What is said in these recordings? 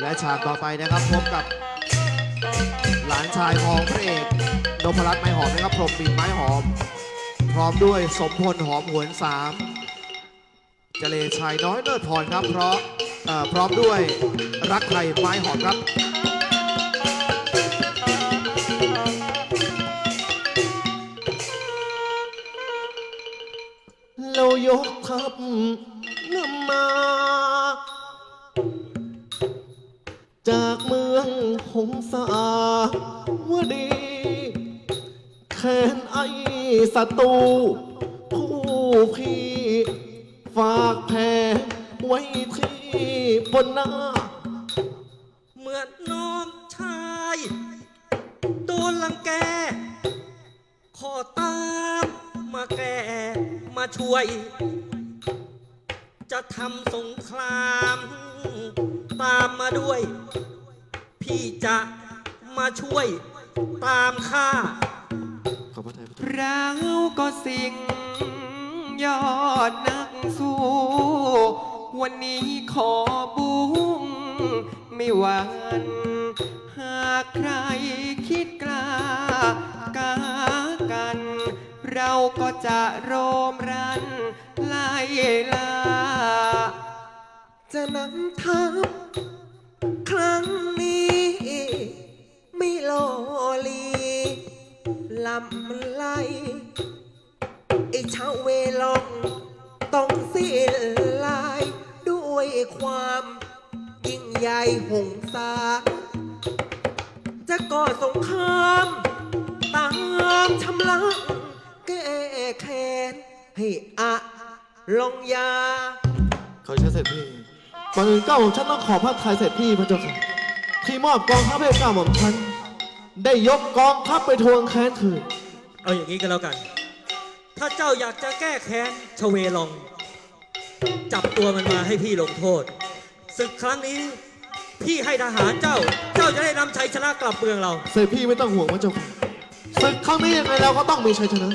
และฉากต่อไปนะครับพบกับ หลานชายของพระเอกนพรัตน์ไม้หอมนะครับพรหมบินไม้หอม พร้อมด้วยสมพลหอมหวนสามเจเลชัยน้อยเลิศพรครับ เพราะพร้อมด้วยรักไทยไม้หอมครับเรายกทัพนำมาาวดีแค้นไอ้ศัตรูผู้พี่ ฝากแพ้ไว้ที่บนหน้า เหมือนน้องชายโดนลังแก ขอตามมาแกมาช่วย จะทำสงคราม ตามมาด้วย พี่จะ มาช่วยตามข้า ขอบพระทัยเราก็สิ่งยอดนักสู้ วันนี้ขอบุ้งไม่หวัน หากใครคิดกล้ากากัน เราก็จะโรมรัน ไล่ล่าจะนำทัพำไล่ไอ้ชาวเวลอง ต้องสิ้นลาย ด้วยความยิ่งใหญ่หงสา จะก่อสงครามตามชำระแก้แค้นให้อะลงยา ขอใช้เสร็จพี่ก่อนอื่นเก้าของฉันต้องขอพระทัยเสร็จพี่พระเจ้าค่ะที่มอบกองทัพให้เก้าของฉัน ได้ยกกองทัพไปทวงแค้นคืนเอาอย่างนี้ก็แล้วกัน ถ้าเจ้าอยากจะแก้แค้นชเวลอง จับตัวมันมาให้พี่ลงโทษศึกครั้งนี้ พี่ให้ทหารเจ้า เจ้าจะได้นำชัยชนะกลับเมืองเรา เสร็จพี่ไม่ต้องห่วงพระเจ้าค่ะศึกครั้งนี้ยังไงเราก็ต้องมีชัยชนะ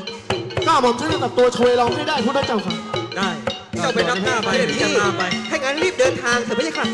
เก้าของฉันจะตัดตัวชเวลองให้ได้พระเจ้าค่ะ ได้ เจ้าไปนับหน้าไปเดี๋ยวพี่จะตามไป ให้งั้นรีบเดินทางเถอะพี่ค่ะ